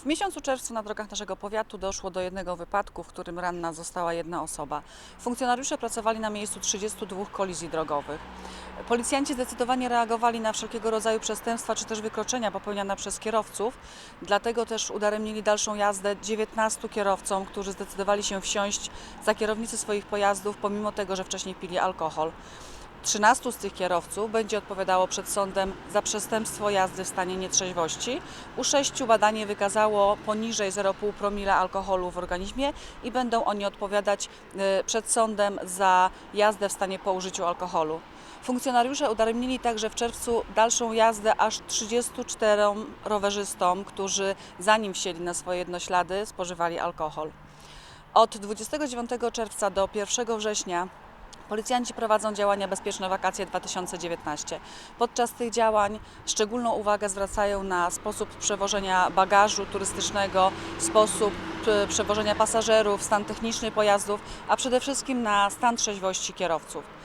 W miesiącu czerwcu na drogach naszego powiatu doszło do jednego wypadku, w którym ranna została jedna osoba. Funkcjonariusze pracowali na miejscu 32 kolizji drogowych. Policjanci zdecydowanie reagowali na wszelkiego rodzaju przestępstwa czy też wykroczenia popełniane przez kierowców, dlatego też udaremnili dalszą jazdę 19 kierowcom, którzy zdecydowali się wsiąść za kierownicy swoich pojazdów, pomimo tego, że wcześniej pili alkohol. 13 z tych kierowców będzie odpowiadało przed sądem za przestępstwo jazdy w stanie nietrzeźwości. U sześciu badanie wykazało poniżej 0,5 promila alkoholu w organizmie i będą oni odpowiadać y, przed sądem za jazdę w stanie po użyciu alkoholu. Funkcjonariusze udaremnili także w czerwcu dalszą jazdę aż 34 rowerzystom, którzy zanim wsiedli na swoje jednoślady spożywali alkohol. Od 29 czerwca do 1 września Policjanci prowadzą działania Bezpieczne Wakacje 2019. Podczas tych działań szczególną uwagę zwracają na sposób przewożenia bagażu turystycznego, sposób e, przewożenia pasażerów, stan techniczny pojazdów, a przede wszystkim na stan trzeźwości kierowców.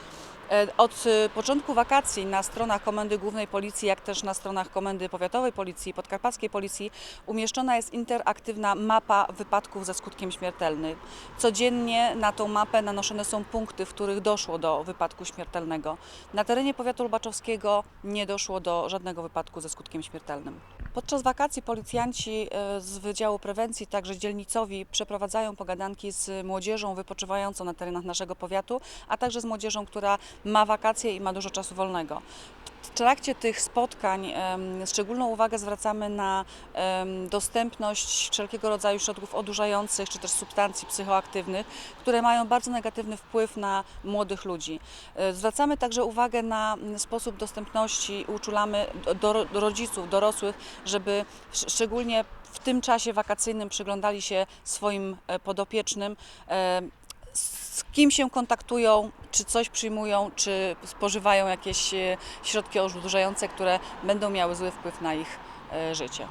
E, Od e, początku wakacji na stronach Komendy Głównej Policji, jak też na stronach Komendy Powiatowej Policji, Podkarpackiej Policji umieszczona jest interaktywna mapa wypadków ze skutkiem śmiertelnym. Codziennie na tą mapę nanoszone są punkty, w których doszło do wypadku śmiertelnego. Na terenie powiatu lubaczowskiego nie doszło do żadnego wypadku ze skutkiem śmiertelnym. Podczas wakacji policjanci e, z Wydziału Prewencji, także dzielnicowi, przeprowadzają pogadanki z młodzieżą wypoczywającą na terenach naszego powiatu, a także z młodzieżą, która ma wakacje i ma dużo czasu wolnego. W trakcie tych spotkań szczególną uwagę zwracamy na dostępność wszelkiego rodzaju środków odurzających czy też substancji psychoaktywnych, które mają bardzo negatywny wpływ na młodych ludzi. E, Zwracamy także uwagę na sposób dostępności, uczulamy do, do, rodziców, dorosłych, żeby sz- szczególnie w tym czasie wakacyjnym przyglądali się swoim e, podopiecznym, e, z kim się kontaktują, czy coś przyjmują, czy spożywają jakieś e, środki odurzające, które będą miały zły wpływ na ich e, życie.